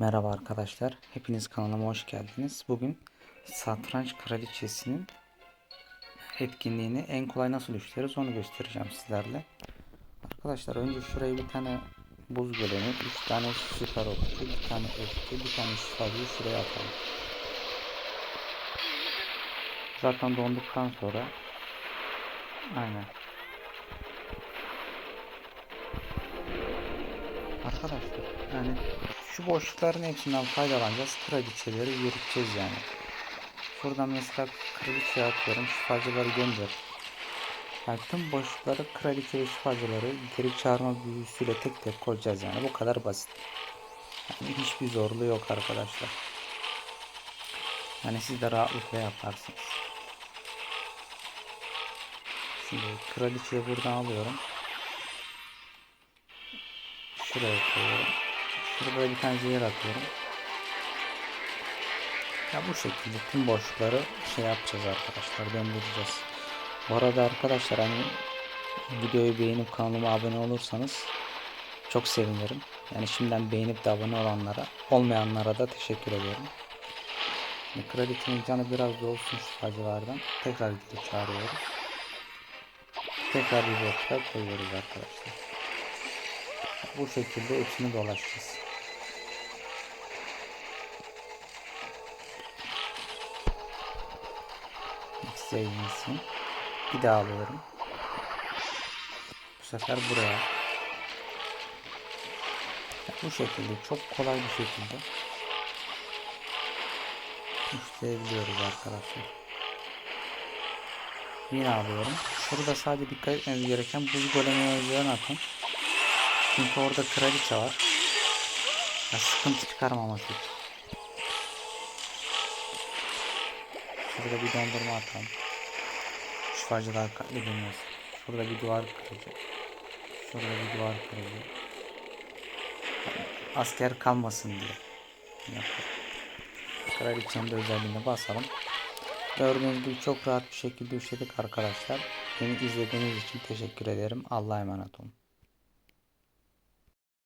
Merhaba arkadaşlar. Hepiniz kanalıma hoş geldiniz. Bugün Satranç Kraliçesi'nin etkinliğini en kolay nasıl işleriz onu göstereceğim sizlerle. Arkadaşlar önce şuraya bir tane buz golemi, 3 tane süper okçu, bir tane öfke, bir tane şifacıyı şuraya atalım. Zaten donduktan sonra aynen. Arkadaşlar yani şu boşlukların hepsinden faydalanacağız. Kraliçeleri yürüteceğiz yani. Şuradan mesela kraliçe atıyorum. Şifacıları gönder. Yani tüm boşlukları kraliçe ve şifacıları geri çağırma büyüsüyle tek tek koyacağız yani. Bu kadar basit. Yani hiçbir zorluğu yok arkadaşlar. Yani siz de rahatlıkla yaparsınız. Şimdi kraliçeyi buradan alıyorum. Şuraya koyuyorum. Şurada bir tane zehir atıyorum. Ya bu şekilde tüm boşlukları şey yapacağız arkadaşlar döndüreceğiz. Bu arada arkadaşlar hani videoyu beğenip kanalıma abone olursanız çok sevinirim. Yani şimdiden beğenip de abone olanlara olmayanlara da teşekkür ediyorum. Şimdi kraliçenin canı biraz da olsun şu acılardan. Tekrar geri çağırıyoruz. Tekrar bir boşluğa koyuyoruz arkadaşlar. Bu şekilde hepsini dolaşacağız. X yayınlasın. Bir daha alıyorum. Bu sefer buraya. Ya Bu şekilde çok kolay bir şekilde işleyebiliyoruz arkadaşlar. Yine alıyorum. Şurada sadece dikkat etmemiz gereken buz golemi özlerini atın. Çünkü orada kraliçe var. Ya sıkıntı çıkarmaması için. Şurada bir dondurma atalım. Şifacılar katledilmez. Şurada bir duvar kıracak. Şurada bir duvar kıracak. Asker kalmasın diye. Yapalım. Kraliçenin de özelliğine basalım. Gördüğünüz gibi çok rahat bir şekilde işledik arkadaşlar. Beni izlediğiniz için teşekkür ederim. Allah'a emanet olun.